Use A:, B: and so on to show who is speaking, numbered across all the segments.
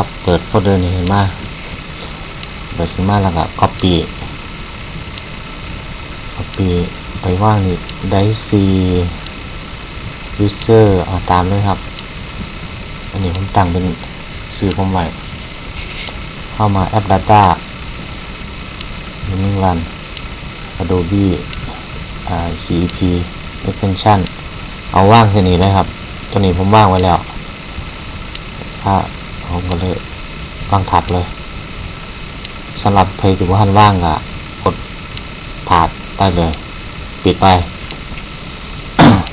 A: ครับ เปิดโฟลเดอร์นี้ขึ้นมาเปิดขึ้นมาแล้วก็ copy copy ไปว่างนี่ได้ซี user เอาตามเลยครับ อันนี้ผมตั้งเป็นสื่อผมไว้เข้ามาแอป Data 1 Run Adobe อ่า CP Extension เอาว่างแค่นี้เลยครับ ตัวนี้ผมว่างไว้แล้ว ถ้า ผมก็เลยวางถับเลยสำหรับเพจที่ว่าท่านว่างก็กดผ่านได้เลย ปิดไป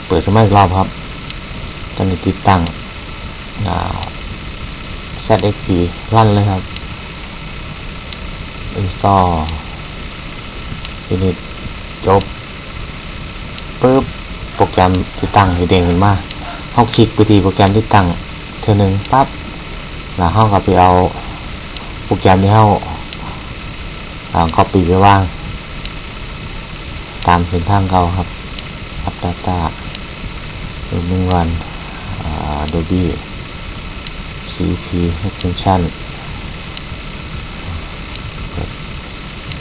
A: เปิดขึ้นมาอีกรอบครับตอนนี้ติดตั้งอ่า ZXP ลั่นเลยครับ install ฟินิชจบปึ๊บโปรแกรมที่ตั้งสีแดงขึ้นมาเขาคลิกไปที่โปรแกรมที่ตั้งเท่านึงปั๊บ แล้วเขาก็ไปเอาโปรแกรมที่เข้าอ่า copy ไปวาง ตามเส้นทางเก่าครับ Up Data หนึ่งหนึ่งวันอ่า Adobe CP Extension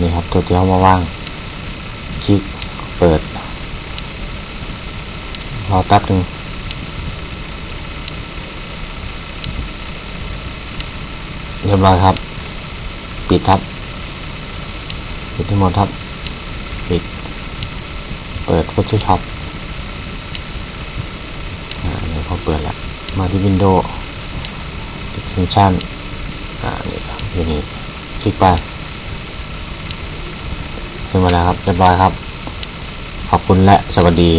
A: นี่ครับตัวที่เอามาวาง คลิกเปิด รอแป๊บหนึ่ง เรียบร้อยครับ ปิดครับ ปิดทั้งหมดครับ ปิด เปิด Photoshop อ่าเนี่ยพอเปิดแล้ว มาที่ Windows Extension อ่านี่ครับอยู่นี่คลิกไปขึ้นมาแล้วครับ เรียบร้อยครับ ขอบคุณและสวัสดี